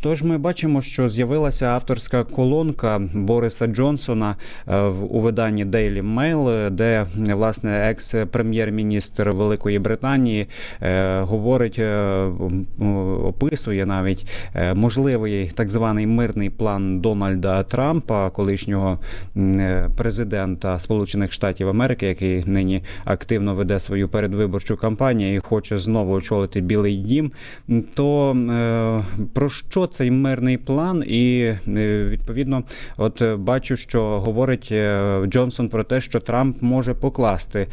Тож ми бачимо, що з'явилася авторська колонка Бориса Джонсона е, у виданні Daily Mail, де власне екс-прем'єр-міністр Великої Британії е, говорить, е, описує навіть можливий так званий мирний план Дональда Трампа, колишнього президента Сполучених Штатів Америки, який нині активно веде свою передвиборчу кампанію і хоче знову очолити Білий Дім. То про що цей мирний план? І е, відповідно, от е, бачу, що говорить е, Джонсон про те, що Трамп може покласти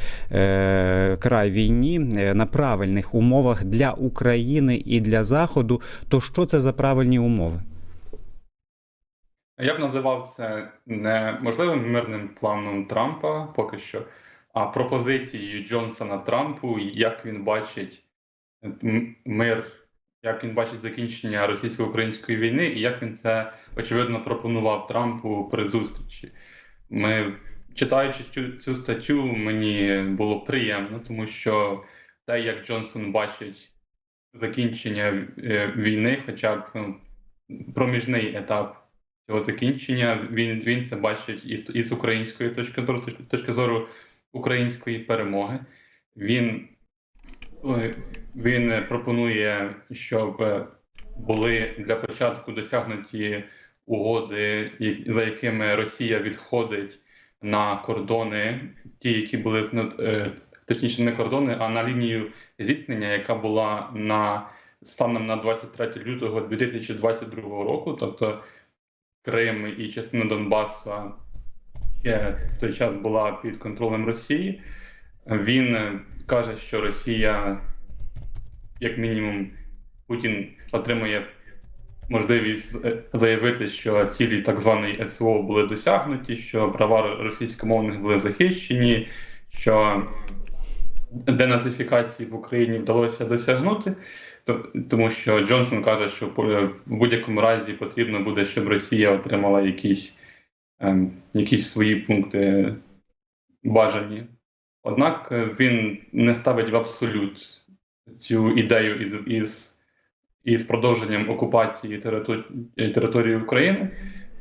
край війні на правильних умовах для України і для Заходу. То що це за правильні умови? Я б називав це не можливим мирним планом Трампа поки що, а пропозицією Джонсона Трампу, як він бачить мир, як він бачить закінчення російсько-української війни, і як він це очевидно пропонував Трампу при зустрічі. Ми читаючи цю, цю статтю, мені було приємно, тому що те, як Джонсон бачить закінчення е, війни, хоча б ну, проміжний етап цього закінчення. Він, він це бачить із, із української точки зору, точки, зору української перемоги. Він, він пропонує, щоб е, були для початку досягнуті угоди, за якими Росія відходить на кордони, ті, які були ну, е, точніше не кордони, а на лінію зіткнення, яка була на станом на 23 лютого 2022 року, тобто Крим і частина Донбаса в той час була під контролем Росії. Він е, каже, що Росія, як мінімум, Путін отримує можливість заявити, що цілі так званої СВО були досягнуті, що права російськомовних були захищені, що денацифікації в Україні вдалося досягнути. То- Тому що Джонсон каже, що в будь-якому разі потрібно буде, щоб Росія отримала якісь, ем, якісь свої пункти бажані. Однак е, він не ставить в абсолют цю ідею із, із, із продовженням окупації території, території України,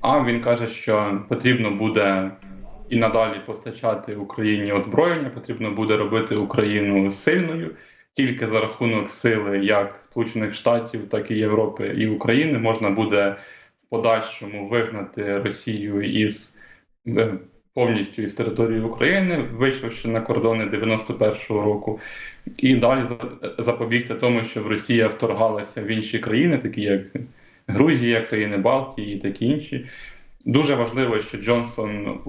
а він каже, що потрібно буде і надалі постачати Україні озброєння, потрібно буде робити Україну сильною тільки за рахунок сили як Сполучених Штатів, так і Європи і України можна буде в подальшому вигнати Росію із е, повністю із території України, вийшовши на кордони 91-го року, і далі за- запобігти тому, щоб Росія вторгалася в інші країни, такі як Грузія, країни Балтії і такі інші. Дуже важливо, що Джонсон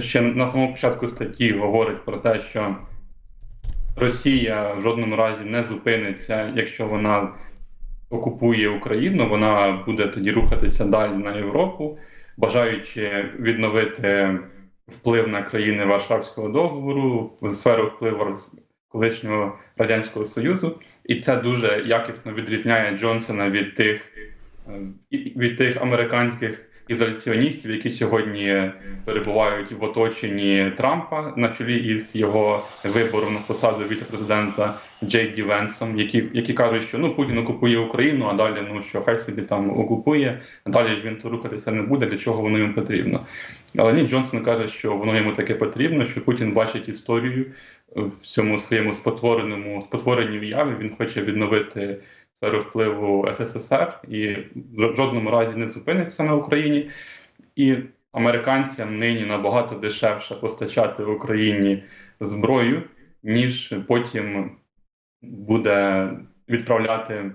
ще на самому початку статті говорить про те, що Росія в жодному разі не зупиниться, якщо вона окупує Україну, вона буде тоді рухатися далі на Європу, бажаючи відновити вплив на країни Варшавського договору, в сферу впливу колишнього радянського союзу, і це дуже якісно відрізняє Джонсона від тих е, від тих американських ізоляціоністів, які сьогодні перебувають в оточенні Трампа на чолі із його вибором на посаду віце-президента Джей Ді Венсом, які, які кажуть, що ну Путін окупує Україну, а далі ну що хай собі там окупує, а далі ж він то рухатися не буде, для чого воно йому потрібно. Але ні, Джонсон каже, що воно йому таке потрібно, що Путін бачить історію в цьому своєму спотвореному спотвореній уяві. Він хоче відновити сферу впливу СССР і в жодному разі не зупиниться на Україні. І американцям нині набагато дешевше постачати Україні зброю, ніж потім буде відправляти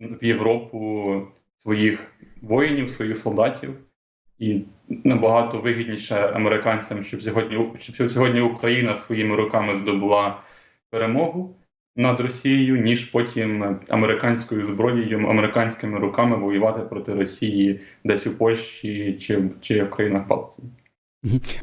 в Європу своїх воїнів, своїх солдатів. І набагато вигідніше американцям, щоб сьогодні, щоб сьогодні Україна своїми руками здобула перемогу над Росією, ніж потім американською зброєю, американськими руками воювати проти Росії десь у Польщі чи, чи в країнах Балтії.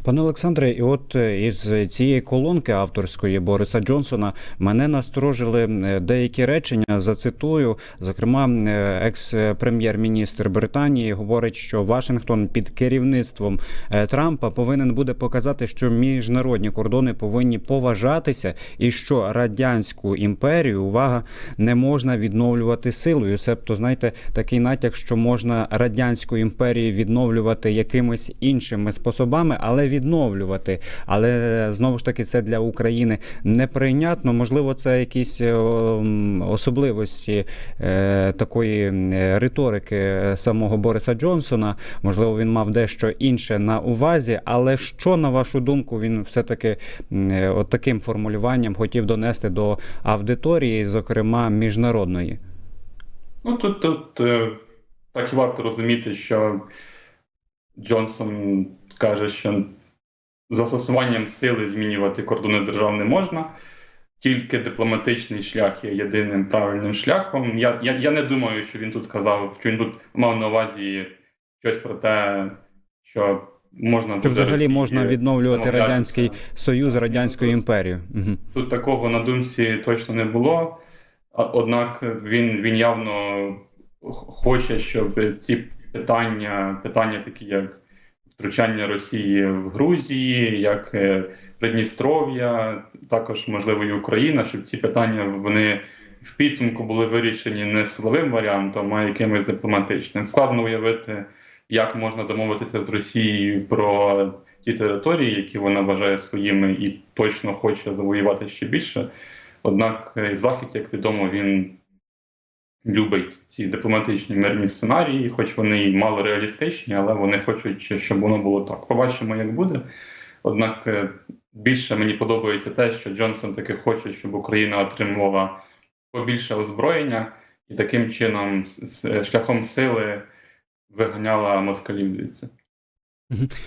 Пане Олександре, і от е, із цієї колонки авторської Бориса Джонсона мене насторожили е, деякі речення. Зацитую, зокрема, е, екс-прем'єр-міністр Британії говорить, що Вашингтон під керівництвом Трампа повинен буде показати, що міжнародні кордони повинні поважатися, і що радянську імперію увага не можна відновлювати силою. Себто, знаєте, такий натяк, що можна радянську імперію відновлювати якимись іншими способами, але відновлювати. Але знову ж таки, це для України неприйнятно. Можливо, це якісь е, особливості е, такої риторики самого Бориса Джонсона. Можливо, він мав дещо інше на увазі. Але що, на вашу думку, він все-таки е, от таким формулюванням хотів донести до аудиторії, зокрема міжнародної? Ну тут, тут так і варто розуміти, що Джонсон каже, що застосуванням сили змінювати кордони держав не можна. Тільки дипломатичний шлях є єдиним правильним шляхом. Я, я, я не думаю, що він тут казав, що він тут мав на увазі щось про те, що можна буде взагалі Росії можна відновлювати радянський союз, радянську імперію? Угу. Тут такого на думці точно не було. Однак він, він явно хоче, щоб ці питання, питання такі як втручання Росії в Грузії, як е, Придністров'я, також можливо і Україна, щоб ці питання вони в підсумку були вирішені не силовим варіантом, а якимось дипломатичним. Складно уявити, як можна домовитися з Росією про ті території, які вона вважає своїми, і точно хоче завоювати ще більше. Однак е, Захід, як відомо, він любить ці дипломатичні мирні сценарії, хоч вони і мало реалістичні, але вони хочуть, щоб воно було так. Побачимо, як буде. Однак е, більше мені подобається те, що Джонсон таки хоче, щоб Україна отримувала побільше озброєння і таким чином, шляхом сили, виганяла москалів звідси.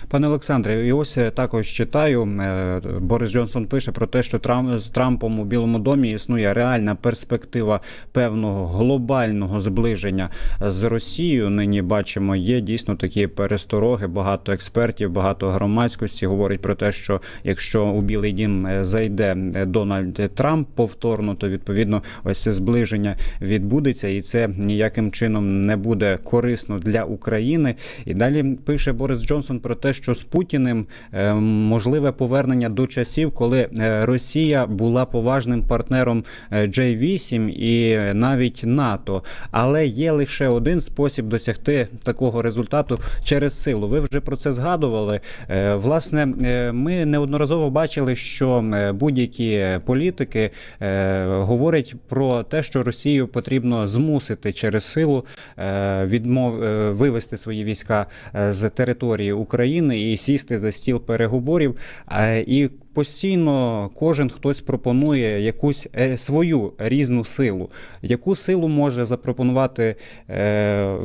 Пане Олександре, і ось е, також читаю. е, Борис Джонсон пише про те, що Трам з Трампом у Білому домі існує реальна перспектива певного глобального зближення з Росією. Нині бачимо, є дійсно такі перестороги. Багато експертів, багато громадськості говорять про те, що якщо у Білий Дім е, зайде Дональд Трамп повторно, то відповідно ось це зближення відбудеться, і це ніяким чином не буде корисно для України. І далі пише Борис Джонсон про те, що з Путіним е, можливе повернення до часів, коли е, Росія була поважним партнером е, J8 і навіть НАТО. Але є лише один спосіб досягти такого результату через силу. Ви вже про це згадували. Е, Власне, е, ми неодноразово бачили, що е, будь-які політики е, говорять про те, що Росію потрібно змусити через силу е, відмов е, вивести свої війська е, з території України і сісти за стіл переговорів. Е, І постійно кожен хтось пропонує якусь е, свою різну силу. Яку силу може запропонувати, е,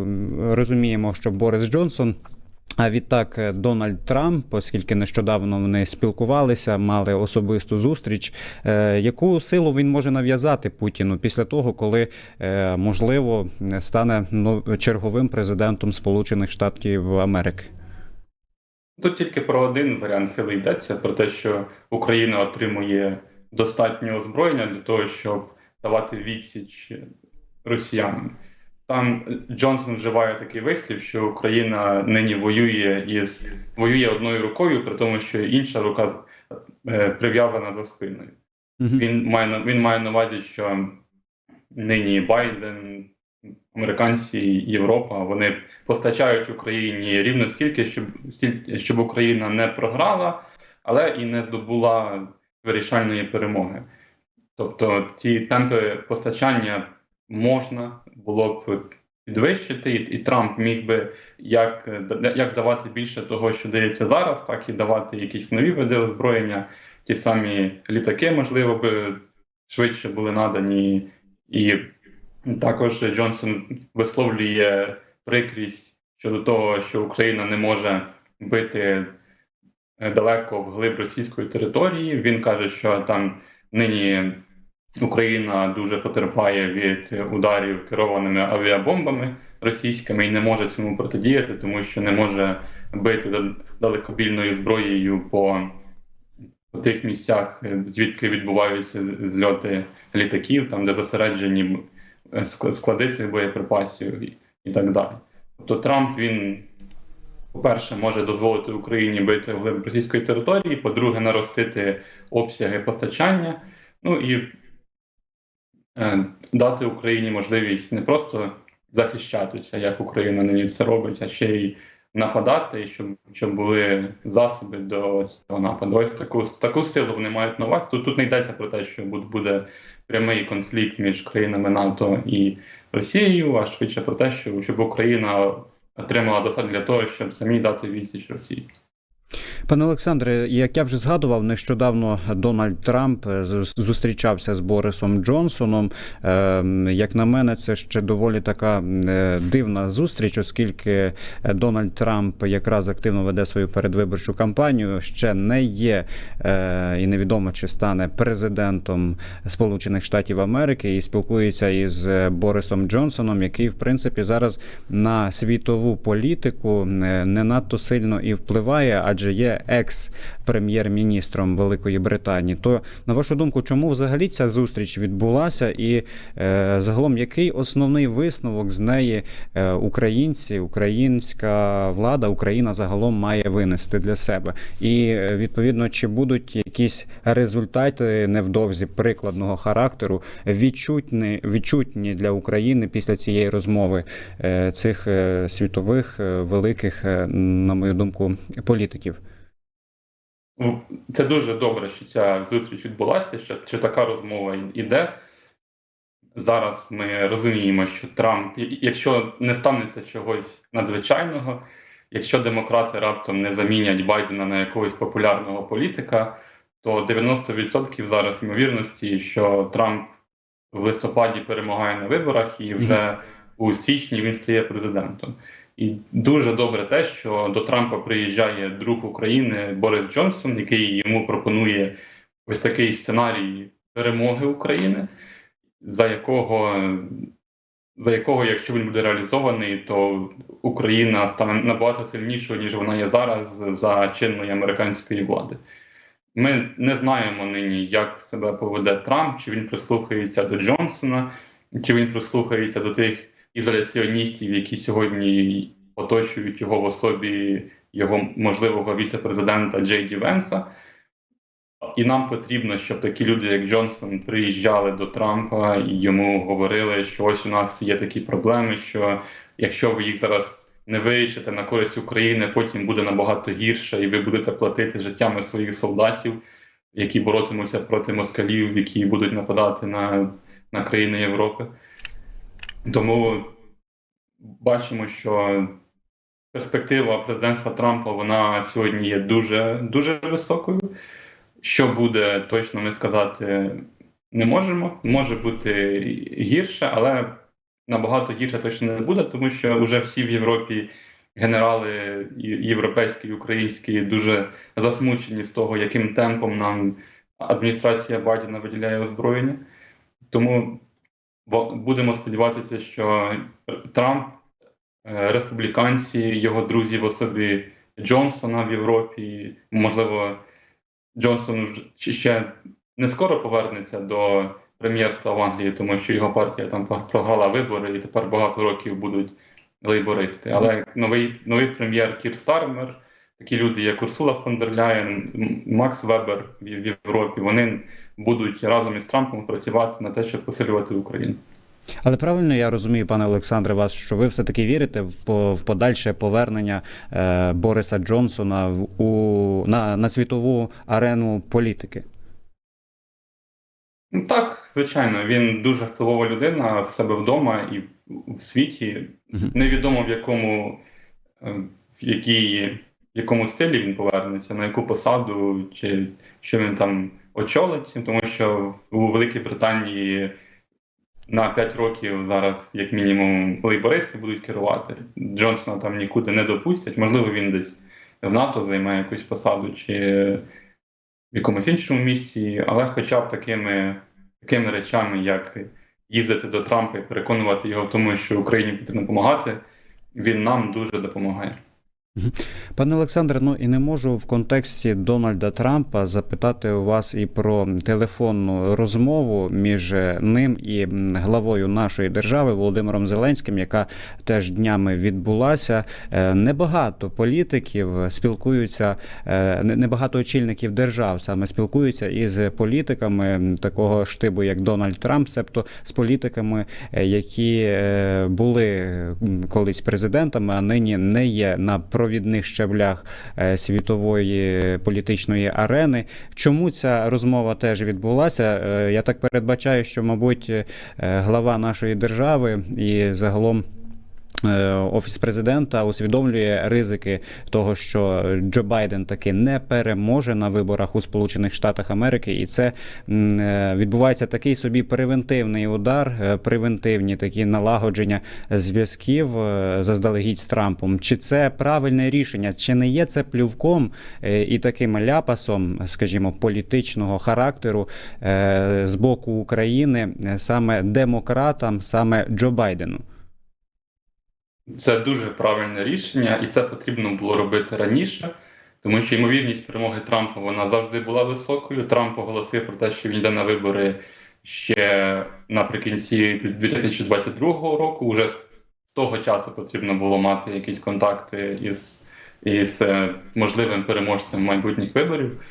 розуміємо, що Борис Джонсон. А відтак Дональд Трамп, оскільки нещодавно вони спілкувалися, мали особисту зустріч. Яку силу він може нав'язати Путіну після того, коли можливо стане черговим президентом Сполучених Штатів Америки? Тут тільки про один варіант сили йдеться: про те, що Україна отримує достатньо озброєння для того, щоб давати відсіч росіянам. Там Джонсон вживає такий вислів, що Україна нині воює із воює одною рукою, при тому, що інша рука е, прив'язана за спиною. Він має він має на увазі, що нині Байден, американці, Європа вони постачають Україні рівно стільки, щоб стільки, щоб Україна не програла, але і не здобула вирішальної перемоги. Тобто ці темпи постачання можна було б підвищити, і, і Трамп міг би як, як давати більше того, що дається зараз, так і давати якісь нові види озброєння. Ті самі літаки, можливо, би швидше були надані, і також Джонсон висловлює прикрість щодо того, що Україна не може бити е, далеко вглиб російської території. Він каже, що там нині Україна дуже потерпає від ударів керованими авіабомбами російськими і не може цьому протидіяти, тому що не може бити далекобільною зброєю по, по тих місцях, е, звідки відбуваються зльоти літаків, там де зосереджені склади цих боєприпасів і, так далі. Тобто Трамп він, по-перше, може дозволити Україні бити вглиб російської території, по-друге, наростити обсяги постачання. Ну і е, дати Україні можливість не просто захищатися, як Україна нині це робить, а ще й нападати, і щоб, щоб були засоби до цього нападу. Ось таку, таку силу вони мають на увазі. Тут, тут не йдеться про те, що буде прямий конфлікт між країнами НАТО і Росією, а швидше про те, що щоб Україна отримала достатньо для того, щоб самі дати відсіч Росії. Пане Олександре, як я вже згадував, нещодавно Дональд Трамп е, зустрічався з Борисом Джонсоном. Ем, Як на мене, це ще доволі така е, дивна зустріч, оскільки е, Дональд Трамп якраз активно веде свою передвиборчу кампанію. Ще не є і невідомо, чи стане президентом Сполучених Штатів Америки і спілкується із Борисом Джонсоном, який в принципі зараз на світову політику не надто сильно і впливає, адже є екс-прем'єр-міністром Великої Британії. То на вашу думку, чому взагалі ця зустріч відбулася, і е, загалом який основний висновок з неї е, українці, українська влада, Україна загалом має винести для себе? І е, відповідно, чи будуть якісь результати невдовзі прикладного характеру відчутні, відчутні для України після цієї розмови е, цих світових великих, на мою думку, політиків? Ну, Це дуже добре, що ця зустріч відбулася, що, що така розмова й- іде. Зараз ми розуміємо, що Трамп, якщо не станеться чогось надзвичайного, якщо демократи раптом не замінять Байдена на якогось популярного політика, то 90% зараз ймовірності, що Трамп в листопаді перемагає на виборах і вже у січні він стає президентом. І дуже добре те, що до Трампа приїжджає друг України Борис Джонсон, який йому пропонує ось такий сценарій перемоги України, за якого, за якого, якщо він буде реалізований, то Україна стане набагато сильнішою, ніж вона є зараз за чинної американської влади. Ми не знаємо нині, як себе поведе Трамп, чи він прислухається до Джонсона, чи він прислухається до тих ізоляціоністів, які сьогодні оточують його в особі його можливого віце-президента Джей Ді Венса. І нам потрібно, щоб такі люди, як Джонсон, приїжджали до Трампа і йому говорили, що ось у нас є такі проблеми, що якщо ви їх зараз не вирішите на користь України, потім буде набагато гірше, і ви будете платити життями своїх солдатів, які боротимуться проти москалів, які будуть нападати на, на країни Європи. Тому бачимо, що перспектива президентства Трампа вона сьогодні є дуже дуже високою. Що буде точно ми сказати не можемо. Може бути гірше, але набагато гірше точно не буде, тому що вже всі в Європі генерали європейські і українські дуже засмучені з того, яким темпом нам адміністрація Байдена виділяє озброєння. Тому будемо сподіватися, що Трамп, е, республіканці, його друзі в особі Джонсона в Європі, можливо, Джонсон ще не скоро повернеться до прем'єрства в Англії, тому що його партія там програла вибори, і тепер багато років будуть лейбористи. Але новий, новий прем'єр Кір Стармер, такі люди, як Урсула фон дер Ляєн, Макс Вебер в Європі, вони будуть разом із Трампом працювати на те, щоб посилювати Україну. Але правильно я розумію, пане Олександре, вас, що ви все таки вірите в, в подальше повернення е, Бориса Джонсона в, у, на, на світову арену політики? Ну так, звичайно, він дуже впливова людина в себе вдома і в світі. Мгм. Невідомо в якому, е, в якій, в якому стилі він повернеться, на яку посаду, чи що він там очолить, тому що у Великій Британії на 5 років зараз, як мінімум, лейбористи будуть керувати. Джонсона там нікуди не допустять. Можливо, він десь в НАТО займає якусь посаду, чи в якомусь іншому місці, але хоча б такими, такими речами, як їздити до Трампа і переконувати його в тому, що Україні потрібно допомагати, він нам дуже допомагає. Пане Олександре, ну і не можу в контексті Дональда Трампа запитати у вас і про телефонну розмову між ним і главою нашої держави Володимиром Зеленським, яка теж днями відбулася. Е, Небагато політиків спілкуються, е, не- небагато очільників держав саме спілкуються із політиками такого штибу, як Дональд Трамп, себто з політиками, е, які е, були колись президентами, а нині не є на провідних щаблях е, світової політичної арени. Чому ця розмова теж відбулася? Е, Я так передбачаю, що, мабуть, е, глава нашої держави і загалом. Е, Офіс президента усвідомлює ризики того, що Джо Байден таки не переможе на виборах у Сполучених Штатах Америки, і це е, відбувається такий собі превентивний удар, е, превентивні такі налагодження зв'язків заздалегідь з Трампом. Чи це правильне рішення? Чи не є це плювком і таким ляпасом, скажімо, політичного характеру з боку України саме демократам, саме Джо Байдену? Це дуже правильне рішення, і це потрібно було робити раніше, тому що ймовірність перемоги Трампа вона завжди була високою. Трамп оголосив про те, що він йде на вибори ще наприкінці 2022 року. Уже з того часу потрібно було мати якісь контакти із, із е, можливим переможцем майбутніх виборів.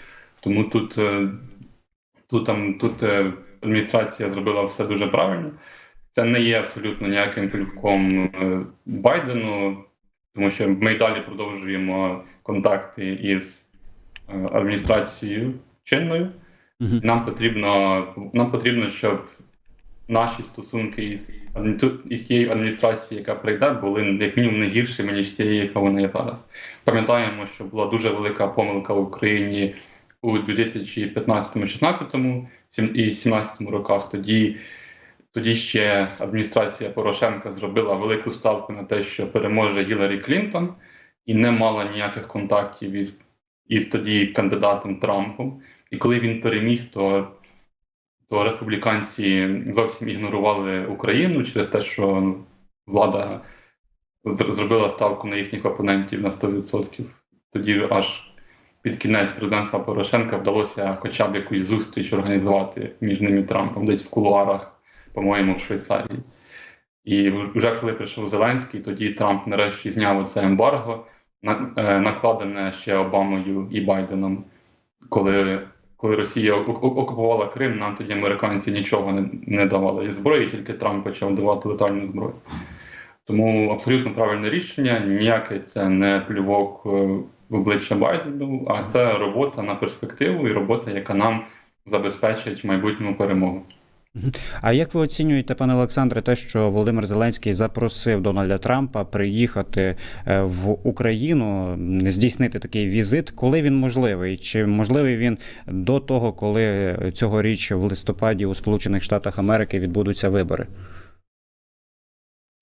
Тому тут, е, тут, там, тут е, адміністрація зробила все дуже правильно. Це не є абсолютно ніяким плювком е, Байдену, тому що ми й далі продовжуємо контакти із е, адміністрацією чинною. Мгм. Нам потрібно, нам потрібно, щоб наші стосунки із, із тією адміністрацією, яка прийде, були як мінімум не гіршими, ніж тієї, яка вона є зараз. Пам'ятаємо, що була дуже велика помилка в Україні у 2015-16 і 2017 роках. Тоді тоді ще адміністрація Порошенка зробила велику ставку на те, що переможе Гіларі Клінтон, і не мала ніяких контактів із, із тоді кандидатом Трампом. І коли він переміг, то, то республіканці зовсім ігнорували Україну через те, що влада зробила ставку на їхніх опонентів на 100%. Тоді аж під кінець президентства Порошенка вдалося хоча б якусь зустріч організувати між ним і Трампом, десь в кулуарах по-моєму, в Швейцарії. І вже коли прийшов Зеленський, тоді Трамп нарешті зняв це ембарго, е, накладене ще Обамою і Байденом. Коли, коли Росія оку- окупувала Крим, нам тоді американці нічого не, не давали із зброї, тільки Трамп почав давати летальну зброю. Тому абсолютно правильне рішення. Ніякий це не плювок е, в обличчя Байдену, а це робота на перспективу і робота, яка нам забезпечить майбутню перемогу. А як ви оцінюєте, пане Олександре, те, що Володимир Зеленський запросив Дональда Трампа приїхати е, в Україну, здійснити такий візит, коли він можливий? Чи можливий він до того, коли цьогоріч в листопаді у Сполучених Штатах Америки відбудуться вибори?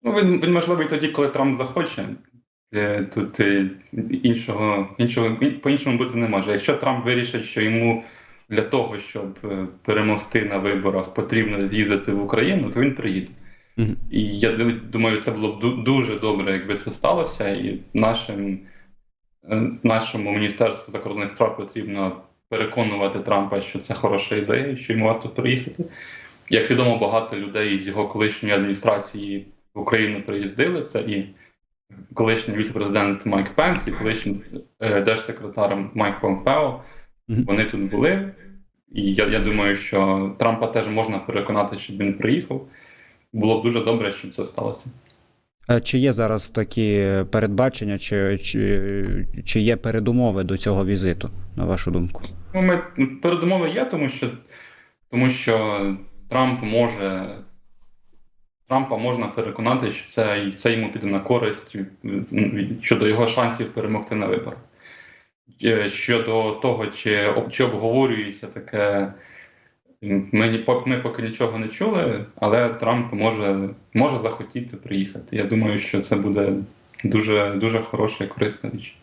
Ну, він, він можливий тоді, коли Трамп захоче. Е, Тут е, іншого, іншого по-іншому бути не може. Якщо Трамп вирішить, що йому для того, щоб е, перемогти на виборах, потрібно з'їздити в Україну, то він приїде. Мгм. І я думаю, це було б дуже добре, якби це сталося, і нашим, е, нашому міністерству закордонних справ потрібно переконувати Трампа, що це хороша ідея, що йому варто приїхати. Як відомо, багато людей з його колишньої адміністрації в Україну приїздили. Це і колишній віце-президент Майк Пенс, і колишній е, держсекретар Майк Помпео. Вони тут були. І я, я думаю, що Трампа теж можна переконати, щоб він приїхав. Було б дуже добре, щоб це сталося. Е, Чи є зараз такі передбачення, чи, чи, чи є передумови до цього візиту, на вашу думку? Ну, ми, передумови є, тому що, тому що Трамп може. Трампа можна переконати, що це, це йому піде на користь щодо його шансів перемогти на виборах. Е, Щодо того, чи, чи обговорюється таке, ми, ми поки нічого не чули, але Трамп може, може захотіти приїхати. Я думаю, що це буде дуже, дуже хороша і корисна річ.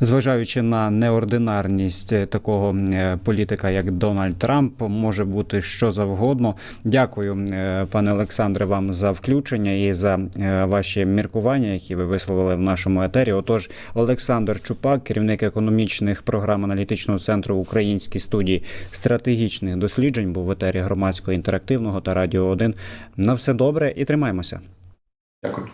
Зважаючи на неординарність е, такого е, політика, як Дональд Трамп, може бути що завгодно. Дякую, е, пане Олександре, вам за включення і за ваші міркування, які ви висловили в нашому етері. Отож, Олександр Чупак, керівник економічних програм аналітичного центру Українській студії стратегічних досліджень, був в етері громадського інтерактивного та радіо 1. На все добре і тримаємося. Дякую.